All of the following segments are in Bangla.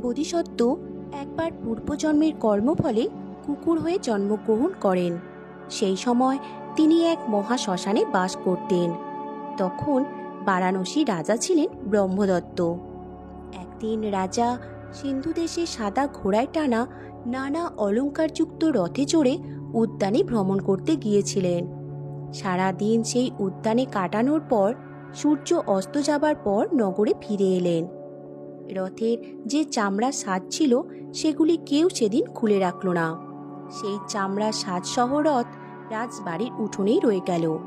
বোধিসত্ত্ব একবার পূর্বজন্মের কর্মফলে কুকুর হয়ে জন্মগ্রহণ করেন। সেই সময় তিনি এক মহা শ্মশানে বাস করতেন। তখন বারাণসী রাজা ছিলেন ব্রহ্মদত্ত। একদিন রাজা সিন্ধু দেশে সাদা ঘোড়ায় টানা নানা অলঙ্কারযুক্ত রথে চড়ে উদ্যানে ভ্রমণ করতে গিয়েছিলেন। সারা দিন সেই উদ্যানে কাটানোর পর সূর্য অস্ত যাবার পর নগরে ফিরে এলেন। রথের যে চামড়া সাজ ছিল, সেগুলি কেউ সেদিন খুলে রাখল না। সেই চামড়া সাজসহ রথ রাজবাড়ির উঠোনেই রয়ে গেল।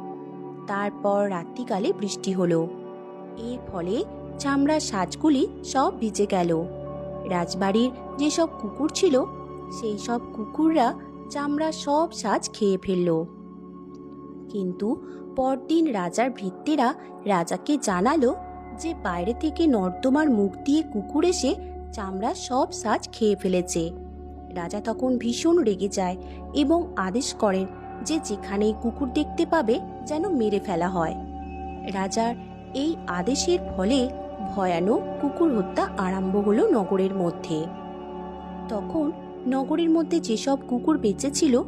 তারপর রাত্রিকালে বৃষ্টি হলো। এর ফলে চামড়ার সাজগুলি সব ভিজে গেল। রাজবাড়ির যেসব কুকুর ছিল, সেই সব কুকুররা চামড়া সব সাজ খেয়ে ফেলল। কিন্তু পরদিন রাজার ভৃত্যেরা রাজাকে জানালো যে বাইরে থেকে নর্দমার মুখ দিয়ে কুকুর এসে চামড়া সব সাজ খেয়ে ফেলেছে। রাজা তখন ভীষণ রেগে যায় এবং আদেশ করেন যে যেখানেই কুকুর দেখতে পাবে যেন মেরে ফেলা হয়। রাজার এই আদেশের ফলে ভয়ানক কুকুর হত্যা আরম্ভ হলো নগরের মধ্যে। তখন নগরের মধ্যে যেসব কুকুর বেঁচে ছিল,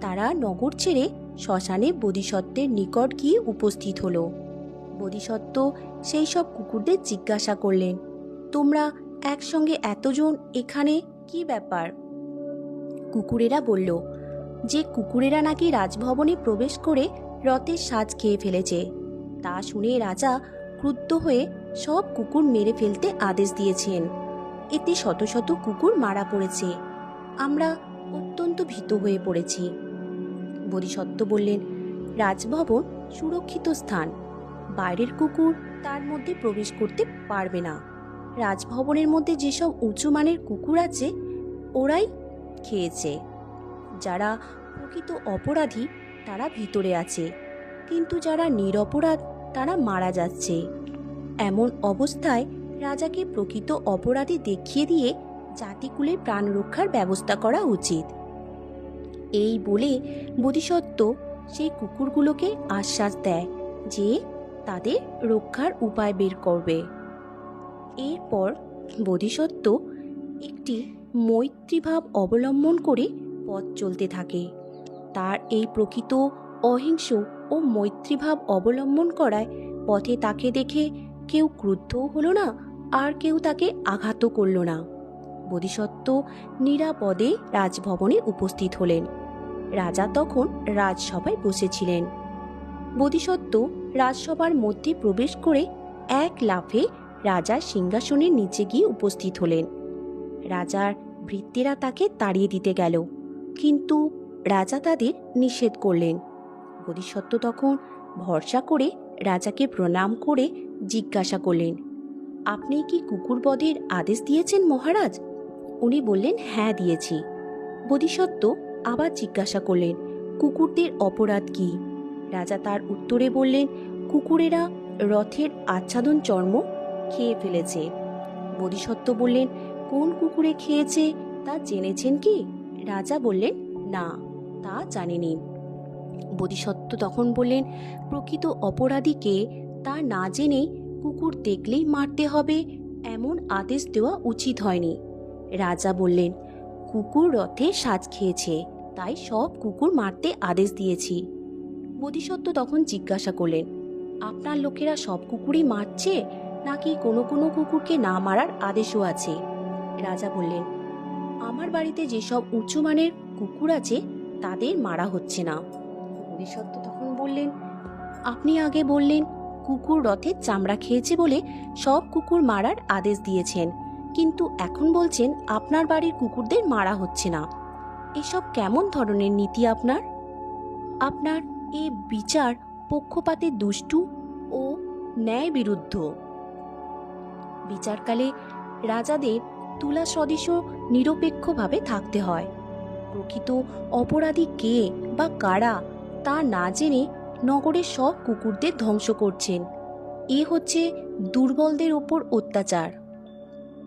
তারা নগর ছেড়ে শ্মশানে বোধিসত্ত্বের নিকট গিয়ে উপস্থিত হলো। বোধিসত্ত্ব সেই সব কুকুরদের জিজ্ঞাসা করলেন, তোমরা একসঙ্গে এতজন এখানে কি ব্যাপার? কুকুরেরা বলল, যে কুকুরেরা নাকি রাজভবনে প্রবেশ করে রথের সাজ খেয়ে ফেলেছে, তা শুনে রাজা ক্রুদ্ধ হয়ে সব কুকুর মেরে ফেলতে আদেশ দিয়েছেন। এতে শত শত কুকুর মারা পড়েছে। আমরা অত্যন্ত ভীত হয়ে পড়েছি। বোধিসত্ত্ব বললেন, রাজভবন সুরক্ষিত স্থান। বাইরের কুকুর তার মধ্যে প্রবেশ করতে পারবে না। রাজভবনের মধ্যে যেসব উঁচু মানের কুকুর আছে, ওরাই খেয়েছে। যারা প্রকৃত অপরাধী, তারা ভিতরে আছে। কিন্তু যারা নিরপরাধ, তারা মারা যাচ্ছে। এমন অবস্থায় রাজাকে প্রকৃত অপরাধী দেখিয়ে দিয়ে জাতিকুলের প্রাণ রক্ষার ব্যবস্থা করা উচিত। এই বলে বোধিসত্ত্ব সেই কুকুরগুলোকে আশ্বাস দেয় যে তাদের রক্ষার উপায় বের করবে। এরপর বোধিসত্ত্ব একটি মৈত্রীভাব অবলম্বন করে পথ চলতে থাকে। তার এই প্রকৃত অহিংস ও মৈত্রীভাব অবলম্বন করায় পথে তাকে দেখে কেউ ক্রুদ্ধও হলো না, আর কেউ তাকে আঘাতও করল না। বোধিসত্ত্ব নিরাপদে রাজভবনে উপস্থিত হলেন। রাজা তখন রাজসভায় বসেছিলেন। বোধিসত্ত্ব রাজসভার মধ্যে প্রবেশ করে এক লাফে রাজার সিংহাসনের নিচে গিয়ে উপস্থিত হলেন। রাজার ভৃত্যেরা তাকে তাড়িয়ে দিতে গেল, কিন্তু রাজা তাদের নিষেধ করলেন। বোধিসত্ত্ব তখন ভরসা করে রাজাকে প্রণাম করে জিজ্ঞাসা করলেন, আপনি কি কুকুর বধের আদেশ দিয়েছেন মহারাজ? উনি বললেন হ্যাঁ দিয়েছি। বোধিসত্ত্ব আবার জিজ্ঞাসা করলেন, কুকুরদের অপরাধ কি? রাজা তার উত্তরে বললেন, কুকুরেরা রথের আচ্ছাদন চর্ম খেয়ে ফেলেছে। বোধিসত্ত্ব বললেন, কোন কুকুরে খেয়েছে তা জেনেছেন কি? রাজা বললেন, না, তা জানেনি। বোধিসত্ত্ব তখন বললেন, প্রকৃত অপরাধীকে তা না জেনে কুকুর দেখলেই মারতে হবে, এমন আদেশ দেওয়া উচিত হয়নি। রাজা বললেন, কুকুর রথে সাজ খেয়েছে, তাই সব কুকুর মারতে আদেশ দিয়েছি। বোধিসত্ত্ব তখন জিজ্ঞাসা করলেন, আপনার লোকেরা সব কুকুরই মারছে? নাকি কোনো কোনো কুকুরকে না মারার আদেশও আছে? রাজা বললেন, আমার বাড়িতে যেসব উঁচু মানের কুকুর আছে, তাদের মারা হচ্ছে না। বোধিসত্ত্ব তখন বললেন, আপনি আগে বললেন, কুকুর রথের চামড়া খেয়েছে বলে সব কুকুর মারার আদেশ দিয়েছেন, কিন্তু এখন বলছেন আপনার বাড়ির কুকুরদের মারা হচ্ছে না। এসব কেমন ধরনের নীতি আপনার? আপনার এ বিচার পক্ষপাতে দুষ্টু ও ন্যায় বিরুদ্ধ বিচারকালে রাজাদের তুলা সদৃশ নিরপেক্ষভাবে থাকতে হয়। প্রকৃত অপরাধী কে বা কারা তা না জেনে নগরের সব কুকুরদের ধ্বংস করছেন। এ হচ্ছে দুর্বলদের ওপর অত্যাচার।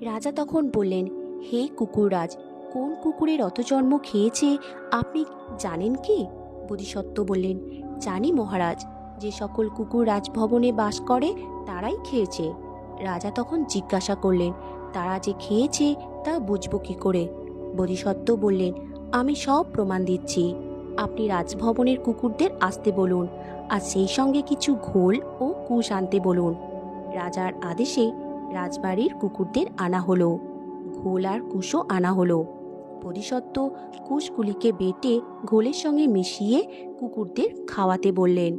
রাজা তখন বললেন, হে কুকুররাজ, কোন কুকুরের অতজন্ম খেয়েছে আপনি জানেন কি? বোধিসত্ত্ব বললেন, জানি মহারাজ, যে সকল কুকুর রাজভবনে বাস করে, তারাই খেয়েছে। রাজা তখন জিজ্ঞাসা করলেন, তারা যে খেয়েছে, তা বুঝব কি করে? বোধিসত্ত্ব বললেন, আমি সব প্রমাণ দিচ্ছি। আপনি রাজভবনের কুকুরদের আসতে বলুন, আর সেই সঙ্গে কিছু ঘোল ও কুশ আনতে বলুন। রাজার আদেশে রাজবাড়ির কুকুরদের আনা হলো। ঘোল আর কুশও আনা হলো। বোধিসত্ত্ব কুশগুলিকে বেটে ঘোলের সঙ্গে মিশিয়ে কুকুরদের খাওয়াতে বললেন।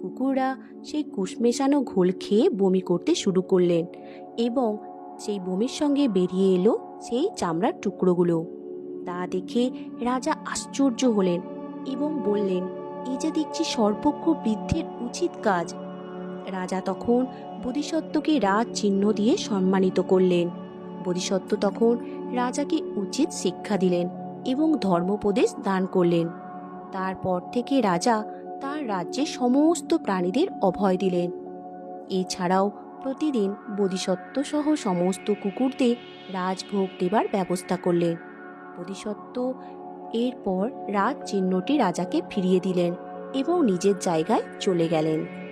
কুকুররা সেই কুশ মেশানো ঘোল খেয়ে বমি করতে শুরু করলেন এবং সেই বমির সঙ্গে বেরিয়ে এলো সেই চামড়ার টুকরোগুলো। তা দেখে রাজা আশ্চর্য হলেন এবং বললেন এই যে দেখছি সর্বজ্ঞ বৃদ্ধের উচিত কাজ। রাজা তখন বোধিসত্ত্বকে রাজ চিহ্ন দিয়ে সম্মানিত করলেন। বোধিসত্ত্ব তখন রাজাকে উচিত শিক্ষা দিলেন এবং ধর্মোপদেশ দান করলেন। তারপর থেকে রাজা তার রাজ্যে সমস্ত প্রাণীদের অভয় দিলেন। এছাড়াও প্রতিদিন বোধিসত্ত্ব সহ সমস্ত কুকুরদের রাজভোগ দেবার ব্যবস্থা করলেন। বোধিসত্ত্ব এরপর রাজ চিহ্নটি রাজাকে ফিরিয়ে দিলেন এবং নিজের জায়গায় চলে গেলেন।